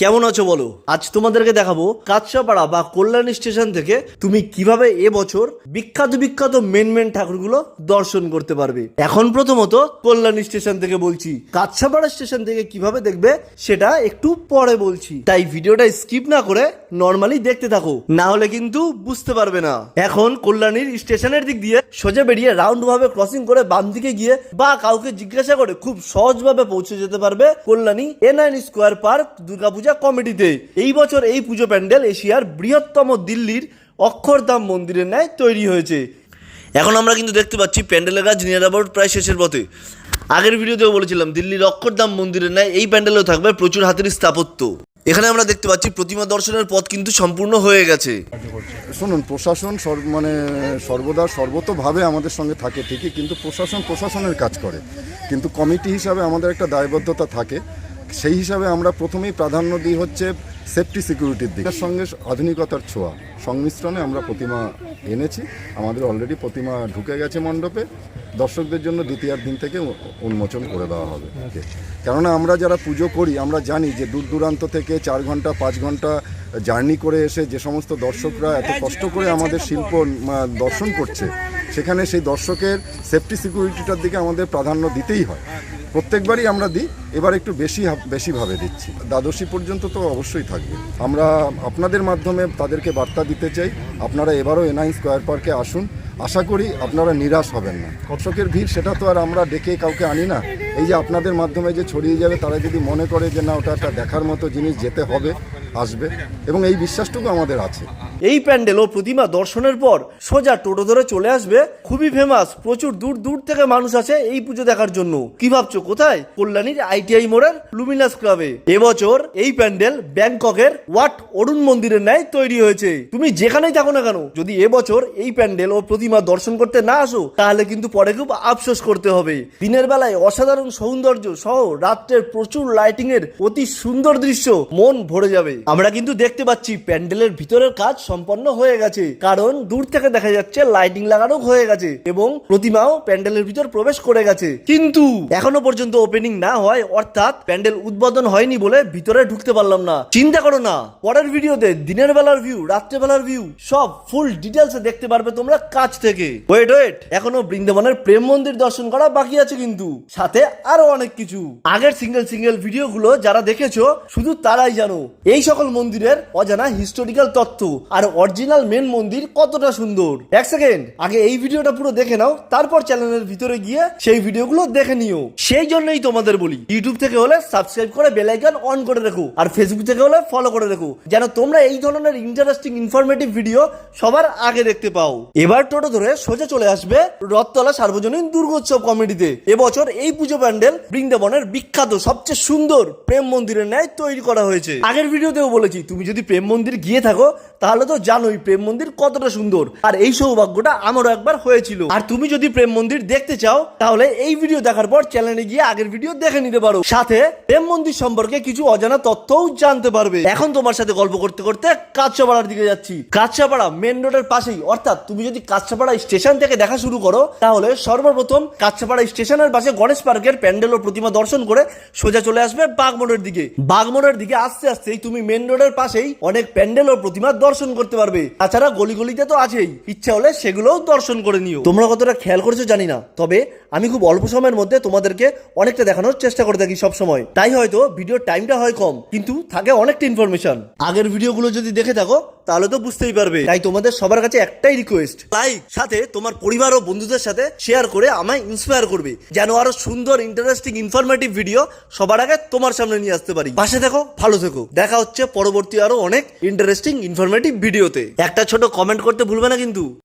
কেমন আছো বলো? আজ তোমাদেরকে দেখাবো কাঁচরাপাড়া বা কল্যাণী স্টেশন থেকে তুমি কীভাবে এ বছর বিখ্যাত বিখ্যাত মেন মেন ঠাকুরগুলো দর্শন করতে পারবে। এখন প্রথমত কল্যাণী স্টেশন থেকে বলছি। কাঁচরাপাড়া স্টেশন থেকে কীভাবে দেখবে সেটা একটু পরে বলছি। তাই ভিডিওটা স্কিপ না করে নর্মালি দেখতে থাকো। না হলে কিন্তু বুঝতে পারবে না। এখন কল্যাণীর স্টেশনের দিক দিয়ে সোজা বেরিয়ে রাউন্ড ভাবে ক্রসিং করে বাম দিকে গিয়ে বা কাউকে জিজ্ঞাসা করে খুব সহজভাবে পৌঁছে যেতে পারবে Kalyani A nine square park Durga Puja কমিটিতে এই বছর এই পুজো প্যান্ডেল এশিয়ার বৃহত্তম দিল্লির অক্ষরধাম মন্দিরের ন্যায় তৈরি হয়েছে। এখন আমরা কিন্তু দেখতে পাচ্ছি প্যান্ডেলের কাজ নিয়ার অ্যাবাউট প্রায় শেষের পথে। আগের ভিডিওতেও বলেছিলাম দিল্লির অক্ষরধাম মন্দিরের ন্যায় এই প্যান্ডেলেও থাকবে প্রচুর হাতের স্থাপত্য। এখানে আমরা দেখতে পাচ্ছি প্রতিমা দর্শনের পথ কিন্তু সম্পূর্ণ হয়ে গেছে। শুনুন প্রশাসন মানে সর্বদা সর্বতভাবে আমাদের সঙ্গে থাকে ঠিকই কিন্তু প্রশাসন প্রশাসনের কাজ করে। কিন্তু কমিটি হিসাবে আমাদের একটা দায়বদ্ধতা থাকে। সেই হিসাবে আমরা প্রথমেই প্রাধান্য দিই হচ্ছে সেফটি সিকিউরিটির দিকের সঙ্গে আধুনিকতার ছোঁয়া। সংমিশ্রণে আমরা প্রতিমা এনেছি। আমাদের অলরেডি প্রতিমা ঢুকে গেছে মণ্ডপে। দর্শকদের জন্য দ্বিতীয়ার দিন থেকে উন্মোচন করে দেওয়া হবে। কেননা আমরা যারা পুজো করি আমরা জানি যে দূর দূরান্ত থেকে চার ঘণ্টা পাঁচ ঘণ্টা জার্নি করে এসে যে সমস্ত দর্শকরা এত কষ্ট করে আমাদের শিল্প দর্শন করছে সেখানে সেই দর্শকের সেফটি সিকিউরিটিটার দিকে আমাদের প্রাধান্য দিতেই হয়। প্রত্যেকবারই আমরা দিই, এবার একটু বেশি বেশিভাবে দিচ্ছি। দ্বাদশী পর্যন্ত তো অবশ্যই থাকবে। আমরা আপনাদের মাধ্যমে তাদেরকে বার্তা দিতে চাই। আপনারা এবারও এনআইন স্কোয়ার পার্কে আসুন। আশা করি আপনারা নিরাশ হবেন না। দর্শকের ভিড়, সেটা তো আর আমরা ডেকে কাউকে আনি না। এই যে আপনাদের মাধ্যমে যে ছড়িয়ে যাবে, তারা যদি মনে করে যে না, ওটা একটা দেখার মতো জিনিস যেতে হবে, আসবে। এবং এই বিশ্বাসটুকু আমাদের আছে। এই প্যান্ডেল ও প্রতিমা দর্শনের পর সোজা টোটো ধরে চলে আসবে। খুবই ফেমাস প্রচুর দূর দূর থেকে মানুষ আছে এই পুজো দেখার জন্য। কি ভাবছ, কোথায়? কল্যাণীর আইটিআই মোড়ের লুমিনাস ক্লাবে। এবছর এই প্যান্ডেল ব্যাংককের ওয়াট অরুণ মন্দিরের ন্যায় তৈরি হয়েছে। তুমি যেখানেই থাকো না কেন, যদি এবছর এই প্যান্ডেল ও প্রতিমা দর্শন করতে না আসো, তাহলে কিন্তু পরে খুব আফসোস করতে হবে। দিনের বেলায় অসাধারণ সৌন্দর্য সহ রাত্রের প্রচুর লাইটিং এর অতি সুন্দর দৃশ্য মন ভরে যাবে। আমরা কিন্তু দেখতে পাচ্ছি প্যান্ডেলের ভিতরের কাজ সম্পন্ন হয়ে গেছে। কারণ দূর থেকে দেখা যাচ্ছে লাইটিং লাগানো হয়ে গেছে এবং প্রতিমাও প্যান্ডেলের ভিতর প্রবেশ করে গেছে। কিন্তু এখনও পর্যন্ত ওপেনিং না হয়, অর্থাৎ প্যান্ডেল উদ্বোধন হয়নি বলে ভিতরে ঢুকতে পারলাম না। চিন্তা করো না, পরের ভিডিওতে দিনের বেলার ভিউ রাত্রেবেলার ভিউ সব ফুল ডিটেলস দেখতে পারবে তোমরা কাছ থেকে। ওয়েট ওয়েট এখনও বৃন্দাবনের প্রেম মন্দির দর্শন করা বাকি আছে কিন্তু, সাথে আরও অনেক কিছু। আগের সিঙ্গেল সিঙ্গেল ভিডিওগুলো যারা দেখেছ, শুধু তারাই জানো, এই সকল মন্দিরের অজানা হিস্টোরিক্যাল তথ্য আর অরিজিনাল মেন মন্দির কতটা সুন্দর। এক সেকেন্ড আগে এই ভিডিওটা পুরো দেখে নাও, তারপর চ্যানেলের ভিতরে গিয়ে সেই ভিডিওগুলো দেখে নিও। সেই জন্যই তোমাদের বলি ইউটিউব থেকে হলে সাবস্ক্রাইব করে বেল আইকন অন করে রেখো, আর ফেসবুক থেকে হলে ফলো করে রেখো, যেন তোমরা এই ধরনের ইন্টারেস্টিং ইনফরমেটিভ ভিডিও সবার আগে দেখতে পাও। এবার টোটো ধরে সোজা চলে আসবে রথতলা সার্বজনীন দুর্গোৎসব কমিটিতে এবছর এই পুজো প্যান্ডেল বৃন্দাবনের বিখ্যাত, সবচেয়ে সুন্দর প্রেম মন্দিরের ন্যায় তৈরি করা হয়েছে। আগের ভিডিওতেও বলেছি, তুমি যদি প্রেম মন্দির গিয়ে থাকো, তাহলে তো জানোই প্রেম মন্দির কতটা সুন্দর। আর এই সৌভাগ্যটা আমারও একবার হয়েছিল। আর তুমি যদি প্রেম মন্দির দেখতে চাও, তাহলে এই ভিডিও দেখার পর চ্যানেলে গিয়ে আগের ভিডিও দেখে নিতে পারো। সাথে প্রেম মন্দির সম্পর্কে কিছু অজানা তথ্যও জানতে পারবে। এখন তোমার সাথে গল্প করতে করতে কাঁচাপাড়ার দিকে যাচ্ছি। কাঁচাপাড়া মেন রোডের পাশেই। অর্থাৎ তুমি যদি কাঁচাপাড়া স্টেশন থেকে দেখা শুরু করো, তাহলে সর্বপ্রথম কাঁচাপাড়া স্টেশনের পাশে গণেশ পার্কের প্যান্ডেল ও প্রতিমা দর্শন করে সোজা চলে আসবে বাগমোড়ের দিকে। বাগমোড়ের দিকে আস্তে আস্তেই তুমি মেন রোডের পাশেই অনেক প্যান্ডেল ও প্রতিমা দর্শন করতে পারবে। তাছাড়া গলি গলিতে তো আছেই। ইচ্ছা হলে সেগুলোও দর্শন করে নিও। তোমরা কতটা খেয়াল করেছ জানি না। তবে আমি খুব অল্প সময়ের মধ্যে তোমাদেরকে অনেকটা দেখানোর চেষ্টা করে থাকি সব সময় তাই হয়তো ভিডিওর টাইমটা হয় কম, কিন্তু থাকে অনেকটা ইনফরমেশন আগের ভিডিওগুলো যদি দেখে থাকো তাহলে তো বুঝতেই পারবে। তাই তোমাদের সবার কাছে একটাই রিকোয়েস্ট লাইক সাথে তোমার পরিবার ও বন্ধুদের সাথে শেয়ার করে আমায় ইন্সপায়ার করবে। যেন আরও সুন্দর ইন্টারেস্টিং ইনফরমেটিভ ভিডিও সবার আগে তোমার সামনে নিয়ে আসতে পারি। পাশে দেখো ভালো থেকো। দেখা হচ্ছে পরবর্তী আরও অনেক ইন্টারেস্টিং ইনফরমেটিভ ভিডিওতে একটা ছোট কমেন্ট করতে ভুলবে না কিন্তু।